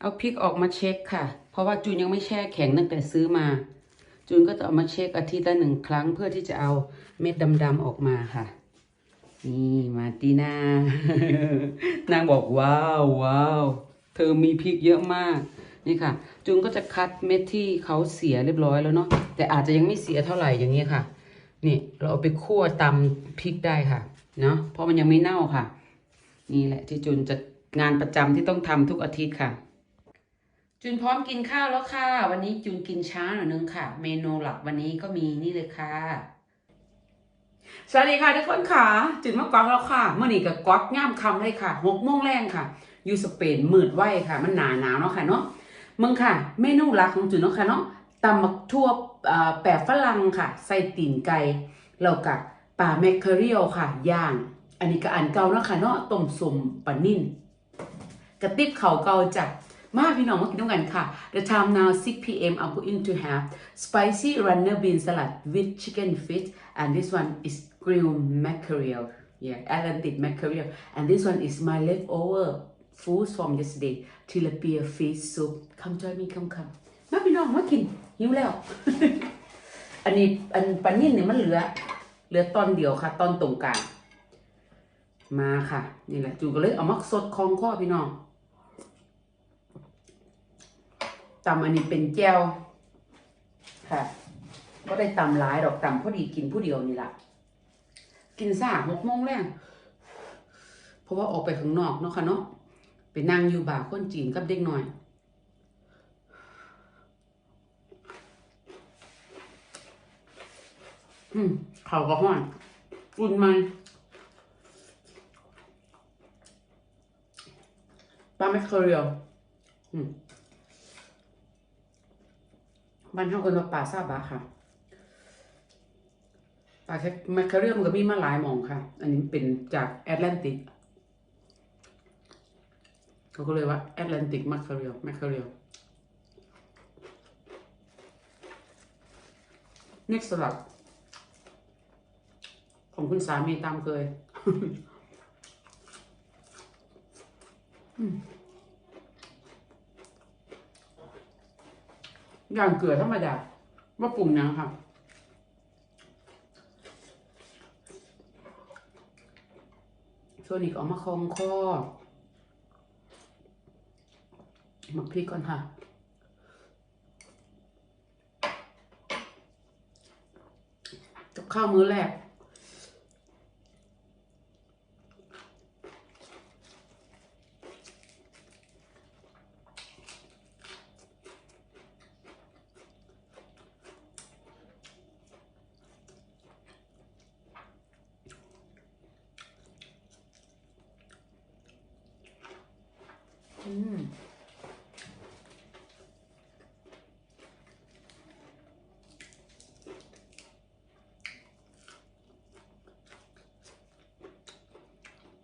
เอาพริกออกมาเช็คค่ะ เพราะว่าจูนยังไม่แช่แข็งตั้งแต่ซื้อมา จูนก็จะเอามาเช็คอาทิตย์ละหนึ่งครั้งเพื่อที่จะเอาเม็ดดำๆออกมาค่ะ นี่มาตีนานางบอกว้าวว้าวเธอมีพริกเยอะมาก นี่ค่ะ จูนก็จะคัดเม็ดที่เขาเสียเรียบร้อยแล้วเนาะแต่อาจจะยังไม่เสียเท่าไหร่อย่างนี้ค่ะ นี่เราเอาไปคั่วตำพริกได้ค่ะเนาะเพราะมันยังไม่เน่าค่ะ นี่แหละที่จูนจะงานประจำที่ต้องทำทุกอาทิตย์ค่ะ จูนพร้อมกินข้าวแล้วค่ะ วันนี้จูนกินช้าหน่อยนึงค่ะ เมนูหลักวันนี้ก็มีนี่เลยค่ะ สวัสดีค่ะทุกคนค่ะ จุนมากวักแล้วค่ะ เมื่อนี้กับกวักง่ามคำเลยค่ะหกโมงแรงค่ะ อยู่สเปนมืดไว้ค่ะ มันหนาหนาวเนาะค่ะเนาะมึงค่ะ เมนูหลักของจุนเนาะค่ะเนาะตำมักทั่วแปะฝรั่งค่ะ ใส่ตีนไก่แล้วกับปลาแมคเคอเรียลค่ะ ย่าง อันนี้ก็อันเก่าเนาะค่ะเนาะต้มสมปลานิ่นกระติบเขาเก่าจ้ะ มาพี่น้องมากินด้วยกันค่ะ The time now 6 p.m. I'm going to have spicy runner bean salad with chicken feet and this one is grilled mackerel yeah Atlantic mackerel and this one is my leftover food from yesterday tilapia fish soup come join me come come มาพี่น้องมากินหิวแล้ว อันนี้อันปลานิ่นเนี่ยมันเหลือ เหลือตอนเดียวค่ะ ตอนตรงกลางมาค่ะ นี่แหละจูก็เลยเอามักสดคองข้อพี่น้อง ตำอันนี้เป็นแจ่วค่ะก็ได้ตำหลายดอกตำพอดีกินผู้เดียวนี่แหละกินซ่าหกโมงแรงเพราะว่าออกไปข้างนอกเนาะค่ะเนาะไปนั่งอยู่บ่าคนจีนกับเด็กหน่อยอืมเขาวก็ห้อนอุ่นไหมปลาไม่เคยเรียวอืม บ้านเฮากันว่าปลาซาบะค่ะปลาแคมคเคอเรียลมันก็มีมาหลายมองค่ะ อันนี้เป็นจากแอตแลนติกเขาก็เลยว่าแอตแลนติกแมคเคอเรียลแมคเคอเรียล next สลัดของคุณสามีตามเคย อืม ย่างเกลือธรรมดาว่าปรุงยังค่ะส่วนนี้ก็เอามาคองคอหมักพริกก่อนค่ะกับข้าวมื้อแรก อืม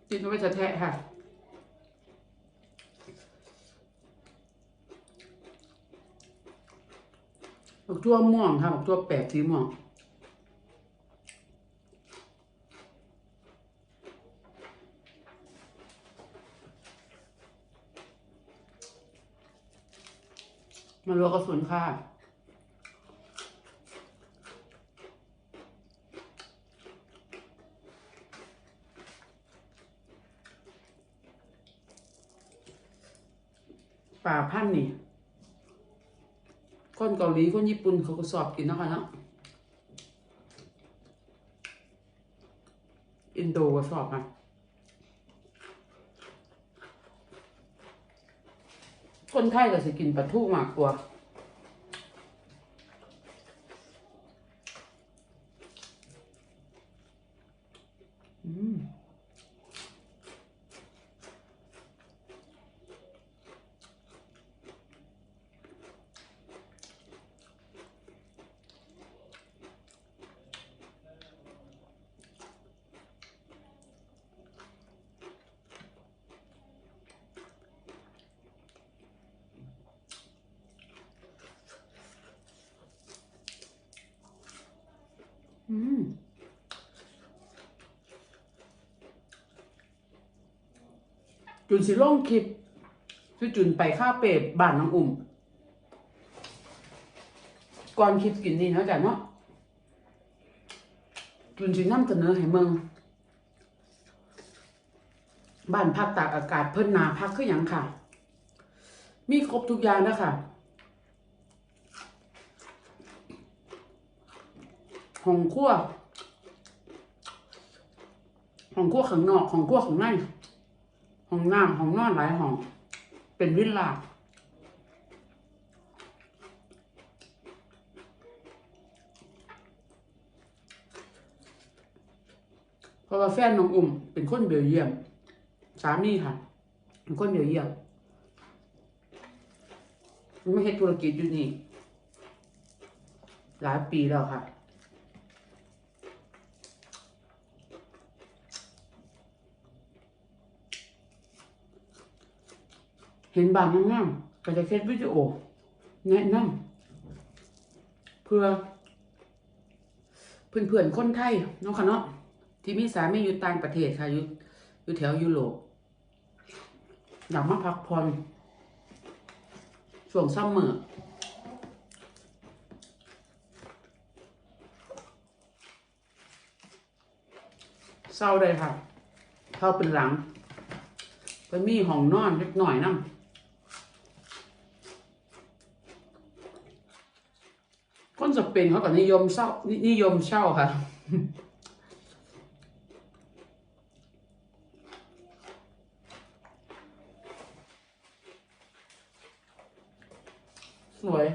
กินไว้จะแทะค่ะ บักทั่วม่วงค่ะบักทั่วแปดสีม่วง มาลวกระสุนค่ะ ป่าพันธุ์นี่ คนเกาหลี คนญี่ปุ่นเขาก็สอบกินนะคะเนาะอินโดก็สอบอะ คนไทยก็สิกินปลาทูมากกว่า อืม อืมจุนสิลงคลิปพี่จุนไปข้าเปบบ้านน้องอุ่ม ก่อนคลิปกินนี่เนาะจ้ะเนาะจุนสินำเสนอให้เมืองบ้านพักตากอากาศเพิ่นนาพักคือหยังค่ะ มีครบทุกอย่างแล้วค่ะ ห้องครัวห้องครัวข้างนอกห้องครัวข้างในห้องน้ำห้องนอนหลายห้อง เป็นวิลล่าเพราะว่าแฟนน้องอุ่มเป็นคนเบลเยียม สามีค่ะ เป็นคนเบลเยียมไม่เฮ็ดธุรกิจอยู่นี่ หลายปีแล้วค่ะ เห็นบางงามๆก็จะเฮ็ดวิดีโอ แนะนำเพื่อ เพื่อนๆคนไทยเนาะค่ะเนาะที่มีสามีอยู่ต่างประเทศค่ะอยู่อยู่แถวยุโรปอยากมาพักผ่อนช่วงซัมเมอร์เศร้าเลยค่ะ เข้าเป็นหลังไปมีห้องนอนเล็กหน่อยนั่ คนสเปนเขาก็นิยมเช่านิยมเช่าค่ะสวย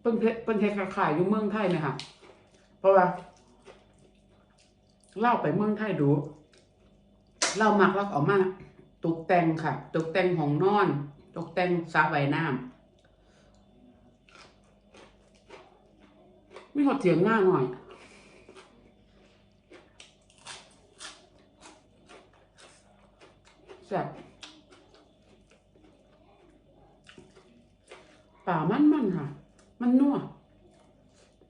เพิ่นเพเพิ่นเฮ็ดขายอยู่เมืองไทยไหมคะเพราะว่าเล่าไปเมืองไทยดูเล่ามักแล้วก็เอามาตกแต่งค่ะ ตกแต่งห้องนอน ตกแต่งสระว่ายน้ำมีหดเสียงหน้าหน่อย แซ่บป่ามันมันค่ะ มันนัว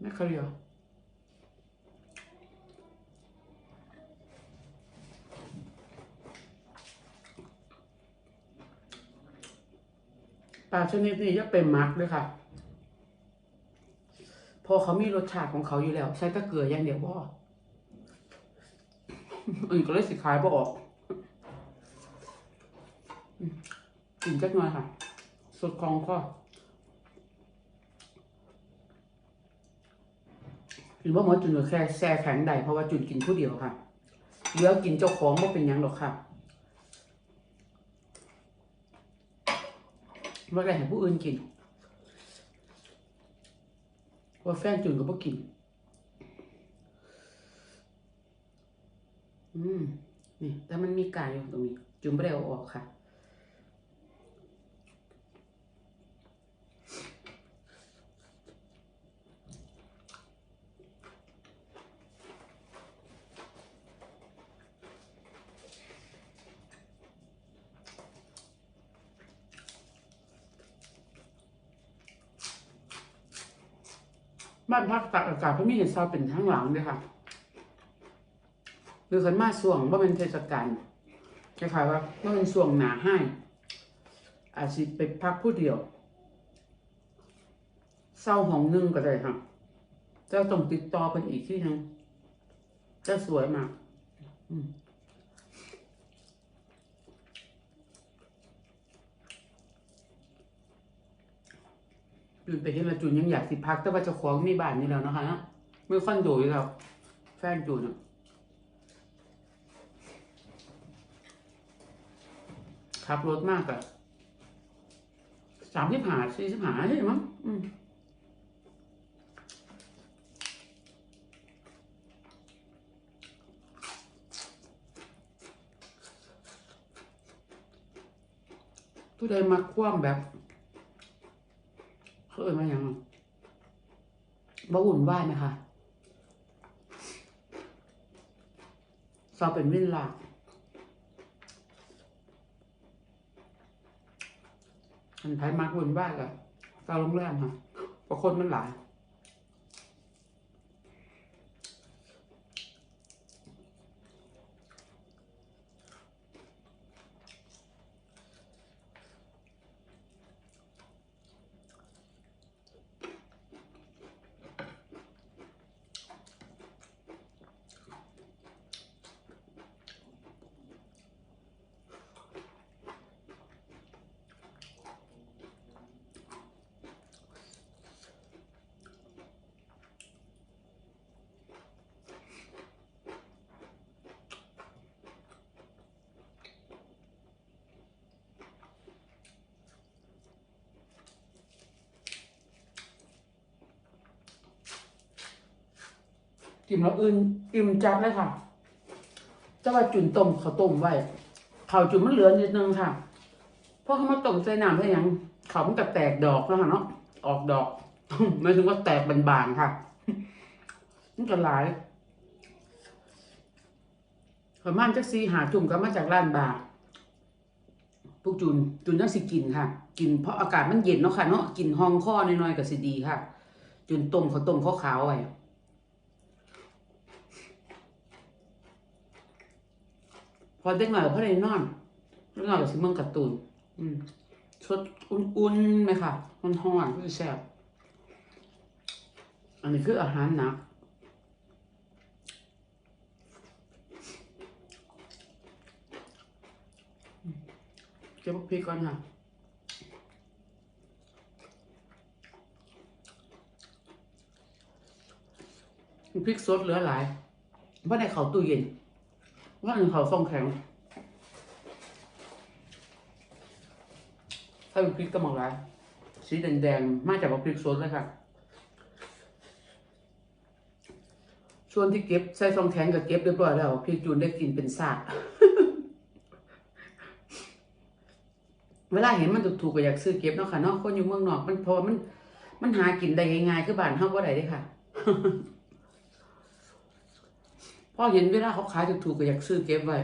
ไม่เคยเหรอปลา ชนิดนี้จะเป็นมักด้วยค่ะพอเขามีรสชาติของเขาอยู่แล้ว ใช้ตะเกลืออย่างเดียวบ่อื่นก็เลยสิขายบ่ออกกินจักหน่อยค่ะ สดคลองข้อหรือว่าหมอจุนแค่แช่แข็งใดเพราะว่าจุนกินผู้เดียวค่ะเลือกินเจ้าของไม่เป็นยังหรอกค่ะ เม่ได้ให้ผู้อื่นกินว่าแฟนจุนก็บ่กิน อืม นี่แต่มันมีกายอยู่ตรงนี้ จุนไม่ได้เอาออกค่ะ บ้านพักตากอากาศเขามีเห็ดซาเป็นทั้งหลังเลยค่ะหรือขันมาส่วงว่าเป็นเทศกาลคล้ายๆว่าว่าเป็นส่วงหนาให้ อาจสิไปพักผู้เดียวเศร้าห้องนึ่งก็ได้ค่ะเจ้าต้องติดต่อเป็นอีกที่หนึงเจ้าสวยมาก อืม จุนไปเห็นและจุนยังอยากสิพัก แต่ว่าเจ้าของมีบ้านนี่แล้วนะคะเนาะไม่คอนโดอยู่แล้วแฟนจุนอะขับรถมากอะสามสิบหาสี่สิบหาใช่มั้งอืมผู้ใดมาคว่ำแบบ เขาเอ่ยมาอย่างบ่วุ่นวายนะคะซอเป็นวินลาอันไทยมากวุ่นไหวกับซอโรงแรมค่ะเพราะคนมันหลาย ม กินแล้วอื่นอิ่มจัดเลยค่ะจะว่าจุ่นต้มข้าวต้มไว้ข้าวจุ่นมันเหลือนิดนึงค่ะเพราะเขามาต้มใส่น้ำให้ยังเขาวมันก็แตกดอกแล้วค่ะเนาะออกดอกไม่ถึงว่าแตกบานๆค่ะมันก็หลายประมาณจักซีหาจุ่มก็มาจากร้านบาร์พวกจุนจุนน่าสิกินค่ะ กินเพราะอากาศมันเย็นเนาะค่ะเนาะกินห้องข้อน้อยๆก็สิดีค่ะ จุนต้มเขาต้มข้าวขาวไว้ พอเด็กหน่อยเพราะได้นอนเด็กหน่อยก็สิเมืองการ์ตูนอืมสดอุ่นๆไหมค่ะมันหอนคือแซ่บอันนี้คืออาหารหนักเก็บพริกก่อนค่ะพริกสดเหลือหลายว่าได้เขาตู้เย็น ว่าอันเขาส่งแข็ง ถ้าเป็นพริกกระหม่อมร้ายสีแดงๆ มาจากพริกสดเลยค่ะ ส่วนที่เก็บใส่ซองแข็งกับเก็บเรียบร้อยแล้วพริกจูนได้กินเป็นซาก เวลาเห็นมันถูกๆก็อยากซื้อเก็บเนาะค่ะเนาะคนอยู่เมืองนอกมันพราะว่ามันมันหากินได้ง่ายๆคือบ้านเฮาบ่ได้เด้ค่ะ พอเห็นเวลาเขาขายถูกๆก็อยากซื้อเก็บไว้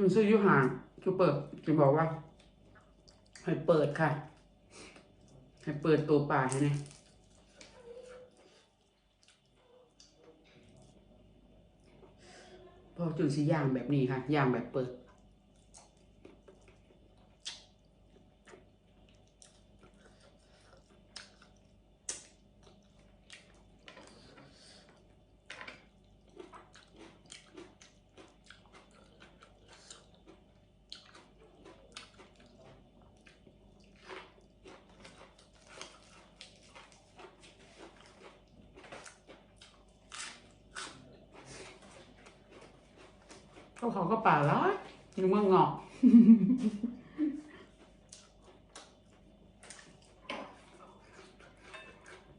จุนซื้ออยุห่างจุเปิดจุบอกว่า ให้เปิดค่ะ ให้เปิดตัวป่าให้เนี่ยพอจุดสีย่างแบบนี้ค่ะย่างแบบเปิด เขาเขาก็ป่าแล้วอยู่เมืองงอก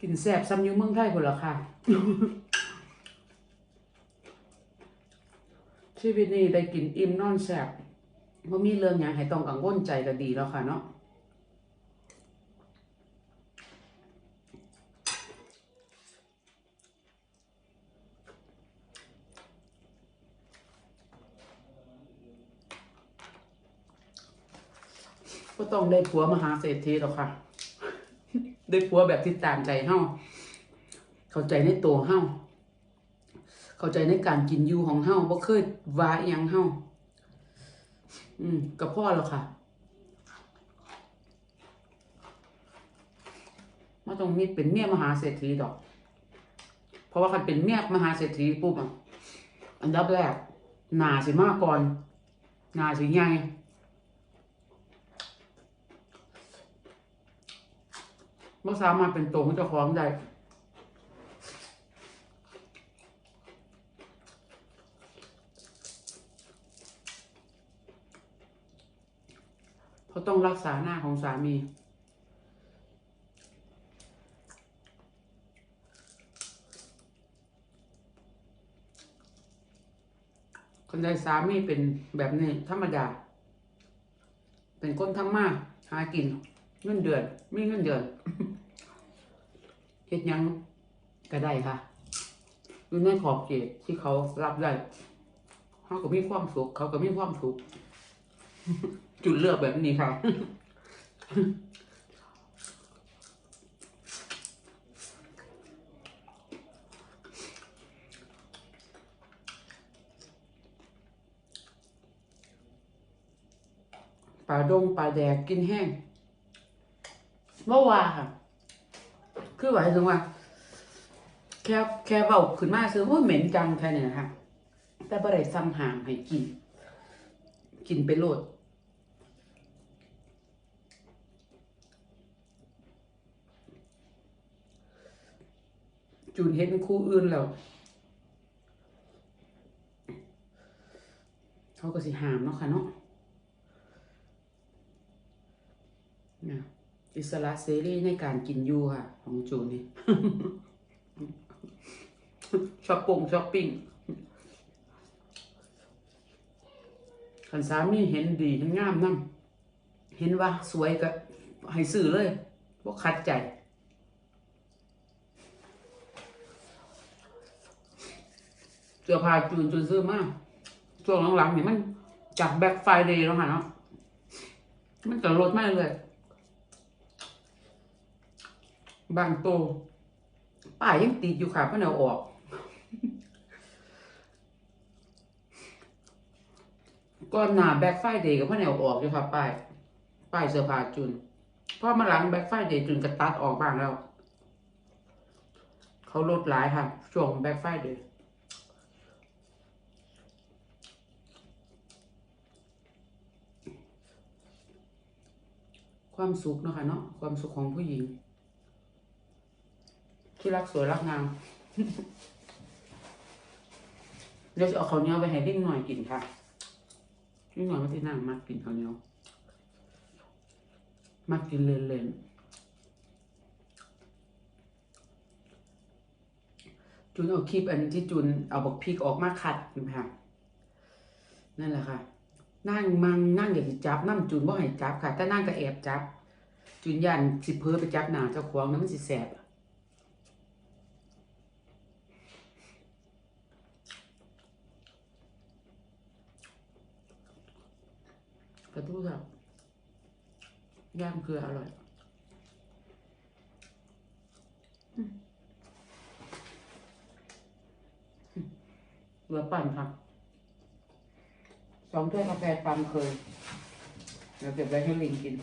กินแซ่บซ้ำอยู่เมืองไทยคนละค่ะ ชีวิตนี้ได้กินอิ่มนอนแซ่บว่ามีเรื่องอย่างให้ต้องกังวลใจก็ดีแล้วค่ะเนาะ ก็ต้องได้ผัวมหาเศรษฐีหรอกค่ะ ได้ผัวแบบที่ตามใจเฮาเข้าใจในตัวเฮาเข้าใจในการกินอยู่ของเฮาบ่เคยว่าอหยังเฮาอืมก็พ่อแล้วค่ะมาต้องมีเป็นเมียมหาเศรษฐีดอก เพราะว่าคันเป็นเมียมหาเศรษฐีปุ๊บอะอันดับแรกหนาสิมาก่อนหนาสิใหญ่ บ่สามารถเป็นตัวของเจ้าของได้เพราะต้องรักษาหน้าของสามี คนใดสามีเป็นแบบนี้ธรรมดา เป็นคนทำมาก หากิน เงินเดือนมีเงินเดือนเฮ็ดยังก็ได้ค่ะอยู่ในขอบเขตที่เขารับได้เขาก็มีความสุข เขาก็มีความสุข จุดเลือกแบบนี้ค่ะปลาดงปลาแดกกินแห้ง บ่ว่าค่ะ คือหมายถึงว่า แค่แค่เบาขึ้นมาคือว่าเหม็นจังแค่นี้นะคะแต่บ่ได้ซ้ำหามให้กิน กินไปโหลดจูนเห็นคู่อื่นแล้วเขาก็สิหามเนาะค่ะเนาะนี่ อิสระเสรีในการกินอยู่ค่ะ ของจูนี่ช้อปปงช้อปปิ้งขันสามีเห็นดีเห็นงามนั่เห็นว่าสวยก็ให้ซื้อเลยพวกคัดใจเสื้อผ้าจูนจูนซื้อมากช่วงหลังๆนี่มันจากแบ็คไฟเดย์แล้วค่ะเนาะมันจะลดมากเลย บางโตวป้ายยังติดอยู่ค่ะเพื่อนเอาออก ก่อนหน้าแบ็คไฟเดย์กับพ่อนเอาออกอยู่ค่ะป้ายป้ายเสื้อผ้าจูนพอมาหลังแบ็คไฟเดย์จูนก็ตัดออกบ้างแล้ว เขาลดหลายค่ะ ช่วงแบ็คไฟเดย์ความสุขเนาะค่ะเนาะความสุขของผู้หญิง ที่รักสวยรักงามเดี๋ยวจะเอาข้าวเหนียวไปให้ดิ้งหน่อยกินค่ะดิ้งหน่อยมาที่นั่งมากกินข้าวเหนียวมากกินเล่นๆจุนเอาคลิปอันที่จุนเอาบักพริกออกมาขัดค่ะนั่นแหละค่ะ นั่งมังนั่งอย่าสิจับนั่งจูนบ่ให้จับค่ะ แต่นั่งก็แอบจับจูนยันสิเพ้อไปจับหน้าเจ้าของนั้นมันสิแสบกระทู้สับ ย่างเกลืออร่อยเหลือปั่นค่ะสองถ้วยกาแฟตามเคยเดี๋ยวเก็บไว้ให้ลิงกิน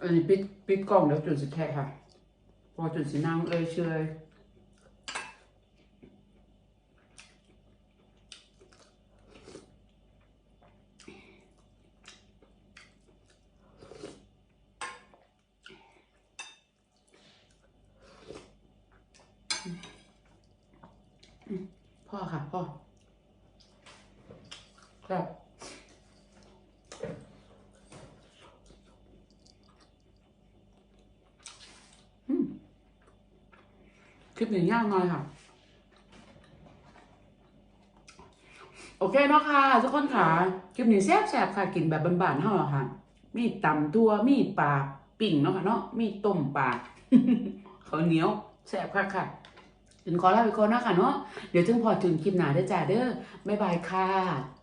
อันนี้ปิดปิดกล้องเดี๋ยวจุดสิแค่ค่ะ พอจุดสินั่งเอ้ยเชย พ่อค่ะพ่อครับคลิปนี้ยาวหน่อยค่ะ โอเคเนาะค่ะ ทุกคนค่ะ คลิปนี้แซ่บๆค่ะ กินแบบบานๆเฮาอะค่ะ มีตำตัวมีปลาปิ่งเนาะค่ะเนาะมีต้มปลาเขาเหนียวแซ่บค่ะค่ะ ถึงขอลาไปก่อนนะค่ะเนาะเดี๋ยวถึงพอถึงคลิปหนาได้จ้าเด้อบ๊ายบายค่ะ